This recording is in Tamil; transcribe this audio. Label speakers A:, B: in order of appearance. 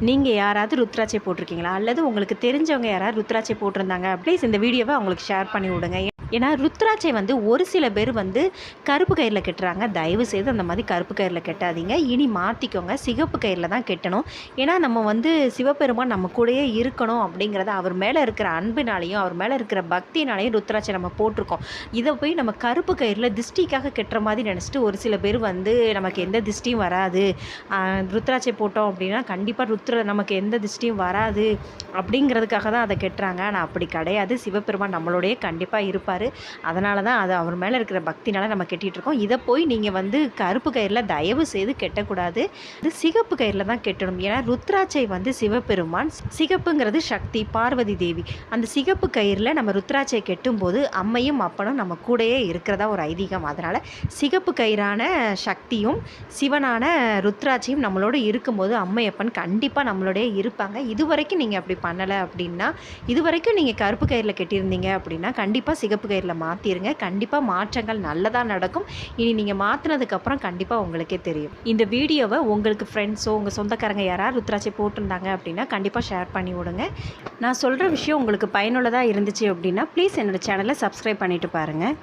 A: நீங்கள் யாராவது ருத்ராட்சை போட்டிருக்கீங்களா? அல்லது உங்களுக்கு தெரிஞ்சவங்க யாராவது ருத்ராட்சை போட்டிருந்தாங்க ப்ளீஸ் இந்த வீடியோவை அவங்களுக்கு ஷேர் பண்ணி விடுங்க. ஏன்னா ருத்ராட்சை வந்து ஒரு சில பேர் வந்து கருப்பு கயிறில் கட்டுறாங்க. தயவு செய்து அந்த மாதிரி கருப்பு கயிறில் கட்டாதீங்க. இனி மாற்றிக்கோங்க சிகப்பு கயிறில் தான் கட்டணும். ஏன்னா நம்ம வந்து சிவபெருமான் நம்ம கூடயே இருக்கணும் அப்படிங்கிறத அவர் மேலே இருக்கிற அன்பினாலையும் அவர் மேலே இருக்கிற பக்தினாலையும் ருத்ராட்சை நம்ம போட்டிருக்கோம். இதை போய் நம்ம கருப்பு கயிறில் திஷ்டிக்காக கட்டுற மாதிரி நினச்சிட்டு ஒரு சில பேர் வந்து நமக்கு எந்த திஷ்டியும் வராது. ருத்ராட்சை போட்டோம் அப்படின்னா கண்டிப்பாக ருத்ர நமக்கு எந்த திஷ்டியும் வராது. அப்படிங்கிறதுக்காக தான் அதை கட்டுறாங்க. ஆனால் அப்படி கிடையாது. சிவபெருமான் நம்மளோடய கண்டிப்பாக இருப்பார். அதனால தான் அது அவர் மேலே இருக்கிற பக்தினால நம்ம கெட்டிகிட்ருக்கோம் இதை போய் நீங்கள் வந்து கருப்பு கயிறில் தயவு செய்து கெட்டக்கூடாது. இது சிகப்பு கயிறில் தான் கெட்டணும். ஏன்னா ருத்ராட்சை வந்து சிவபெருமான். சிகப்புங்கிறது சக்தி பார்வதி தேவி. அந்த சிகப்பு கயிறில் நம்ம ருத்ராட்சை கெட்டும்போது அம்மையும் அப்பனும் நம்ம கூடயே இருக்கிறதா ஒரு ஐதீகம். அதனால் சிகப்பு கயிறான சக்தியும் சிவனான ருத்ராட்சியும் நம்மளோட இருக்கும்போது அம்மையப்பன் கண்டிப்பாக நம்மளோடய இருப்பாங்க. இது வரைக்கும் நீங்கள் அப்படி பண்ணலை அப்படின்னா இது வரைக்கும் நீங்கள் கருப்பு கயிறில் கெட்டியிருந்தீங்க அப்படின்னா கண்டிப்பாக சிகப்பு கயிறில் மாற்றிருங்க கண்டிப்பாக மாற்றங்கள் நல்லதாக நடக்கும். இனி நீங்கள் மாற்றினதுக்கப்புறம் கண்டிப்பாக உங்களுக்கே தெரியும். இந்த வீடியோவை உங்களுக்கு ஃப்ரெண்ட்ஸோ உங்கள் சொந்தக்காரங்க யாராவது ருத்ராட்சை போட்டிருந்தாங்க அப்படின்னா கண்டிப்பாக ஷேர் பண்ணி விடுங்க. நான் சொல்கிற விஷயம் உங்களுக்கு பயனுள்ளதாக இருந்துச்சு அப்படின்னா ப்ளீஸ் என்னோடய சேனலை சப்ஸ்கிரைப் பண்ணிவிட்டு பாருங்கள்